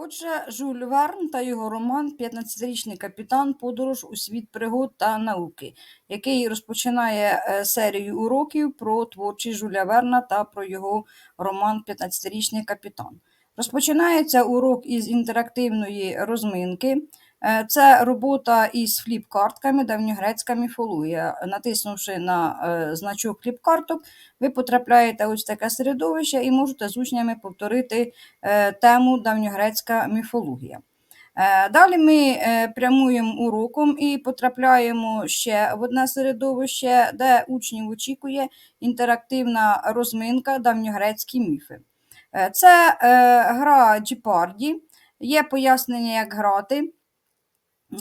Отже, Жюль Верн та його роман «15-річний капітан. Подорож у світ пригод та науки, який розпочинає е, серію уроків про творчість Жюля Верна та про його роман «15-річний капітан. Розпочинається урок із інтерактивної розминки. Е, Це робота із фліп-картками, давньогрецька міфологія. Натиснувши на е, значок фліп-карток, ви потрапляєте ось в таке середовище і можете з учнями повторити е, тему давньогрецька міфологія. Е, Далі ми е, прямуємо уроком і потрапляємо ще в одне середовище, де учнів очікує інтерактивна розминка давньогрецькі міфи. Е, Це е, гра Джіпарді, є пояснення, як грати.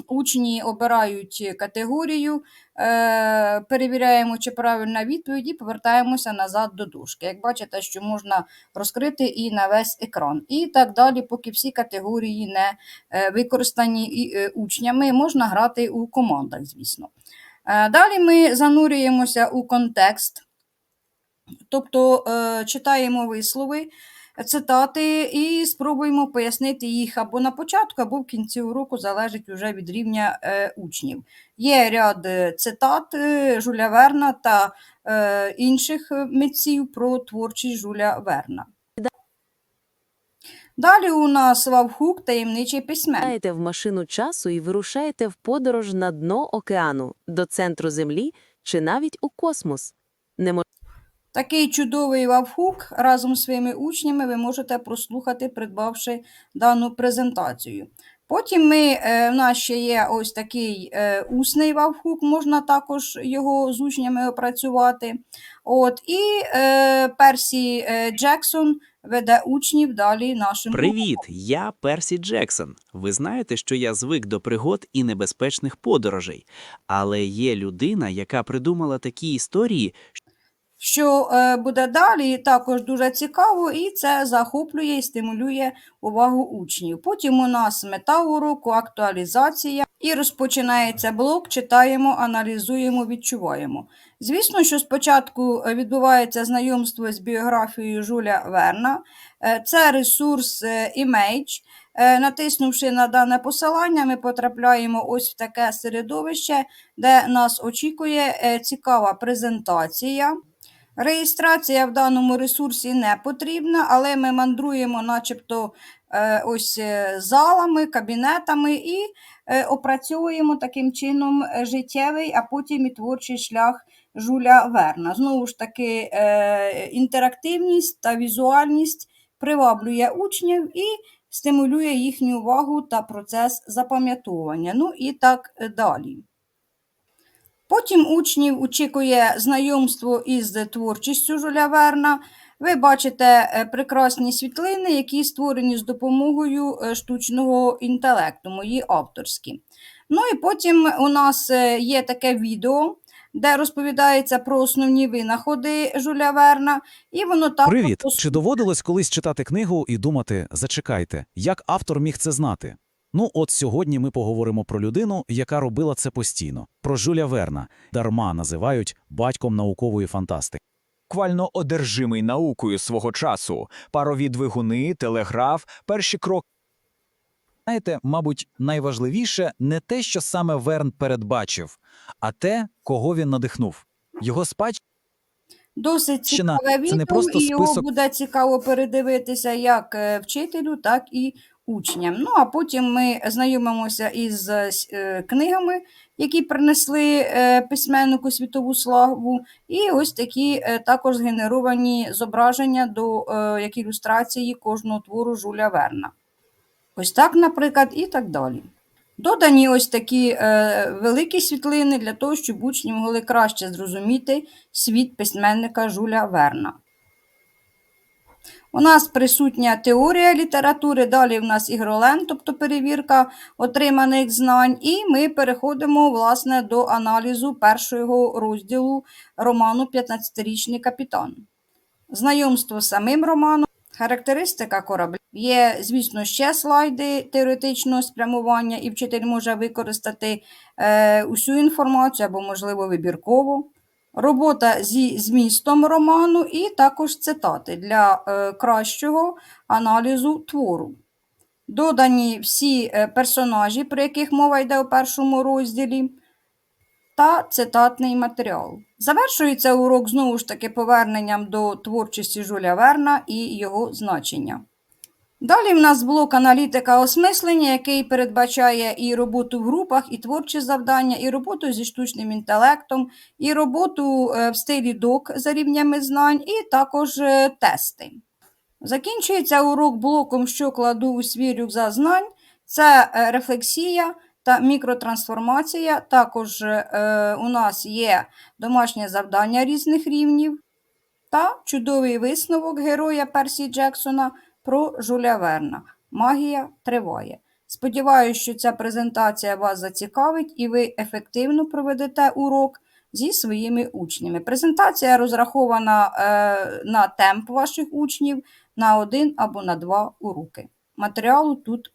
Учні обирають категорію, е, перевіряємо, чи правильна відповідь, і повертаємося назад до дошки. Як бачите, що можна розкрити і на весь екран. І так далі, поки всі категорії не е, використані е, учнями, можна грати у командах, звісно. Далі ми занурюємося у контекст, тобто читаємо вислови, цитати і спробуємо пояснити їх або на початку, або в кінці уроку, залежить вже від рівня е, учнів. Є ряд е, цитат е, Жуля Верна та інших митців про творчість Жуля Верна. Далі у нас Вавхук, таємничий письменник. Сідаєте в машину часу і вирушаєте в подорож на дно океану, до центру Землі чи навіть у космос. Неможливо Такий чудовий вавхук разом з своїми учнями ви можете прослухати, придбавши дану презентацію. Потім ми, е, в нас ще є ось такий е, усний вавхук, можна також його з учнями опрацювати. От, і е, Персі е, Джексон веде учнів далі нашим Привіт, я Персі Джексон. Ви знаєте, що я звик до пригод і небезпечних подорожей. Але є людина, яка придумала такі історії, що е, буде далі, також дуже цікаво, і це захоплює і стимулює увагу учнів. Потім у нас мета уроку, актуалізація, і розпочинається блок, читаємо, аналізуємо, відчуваємо. Звісно, що спочатку відбувається знайомство з біографією Жуля Верна. Е, Це ресурс Image. Е, Натиснувши на дане посилання, ми потрапляємо ось в таке середовище, де нас очікує цікава презентація. Реєстрація в даному ресурсі не потрібна, але ми мандруємо начебто е, ось е, залами, кабінетами і е, опрацьовуємо таким чином життєвий, а потім і творчий шлях Жуля Верна. Знову ж таки, інтерактивність та візуальність приваблює учнів і стимулює їхню увагу та процес запам'ятовування. Ну і так далі. Потім учнів очікує знайомство із творчістю Жуля Верна. Ви бачите е, прекрасні світлини, які створені з допомогою е, штучного інтелекту, мої авторські. Ну і потім у нас е, є таке відео, де розповідається про основні винаходи Жуля Верна, і воно також Привіт! Чи доводилось колись читати книгу і думати, зачекайте, як автор міг це знати? Ну, от сьогодні ми поговоримо про людину, яка робила це постійно, про Жюля Верна, дарма називають батьком наукової фантастики. буквально одержимий наукою свого часу. Парові двигуни, телеграф, перші кроки. Знаєте, мабуть, найважливіше не те, що саме Верн передбачив, а те, кого він надихнув. Його спадщина Досить цікаве це не просто і його буде цікаво передивитися як е, вчителю, так і учням. Ну, а потім ми знайомимося із е, е, книгами, які принесли е, письменнику світову славу, і ось такі також згенеровані зображення до як ілюстрації кожного твору Жуля Верна. Ось так, наприклад, і так далі. Додані ось такі е, великі світлини для того, щоб учні могли краще зрозуміти світ письменника Жуля Верна. У нас присутня теорія літератури, далі в нас ігролен, тобто перевірка отриманих знань, і ми переходимо власне до аналізу першого розділу роману «15-річний капітан. Знайомство з самим романом, характеристика корабля. Є, звісно, ще слайди теоретичного спрямування, і вчитель може використати е, усю інформацію або, можливо, вибірково. Робота зі змістом роману і також цитати для е, кращого аналізу твору. додані всі е, персонажі, про яких мова йде у першому розділі, та цитатний матеріал. Завершується урок знову ж таки поверненням до творчості Жуля Верна і його значення. Далі в нас блок аналітика осмислення, який передбачає і роботу в групах, і творчі завдання, і роботу зі штучним інтелектом, і роботу е, в стилі док за рівнями знань, і також е, тести. Закінчується урок блоком, що кладу у свій рюкзак знань. Це е, рефлексія та мікротрансформація. Також у нас є домашнє завдання різних рівнів та чудовий висновок героя Персі Джексона про Жуля Верна. Магія триває. Сподіваюся, що ця презентація вас зацікавить і ви ефективно проведете урок зі своїми учнями. Презентація розрахована е, на темп ваших учнів на один або на два уроки. Матеріалу тут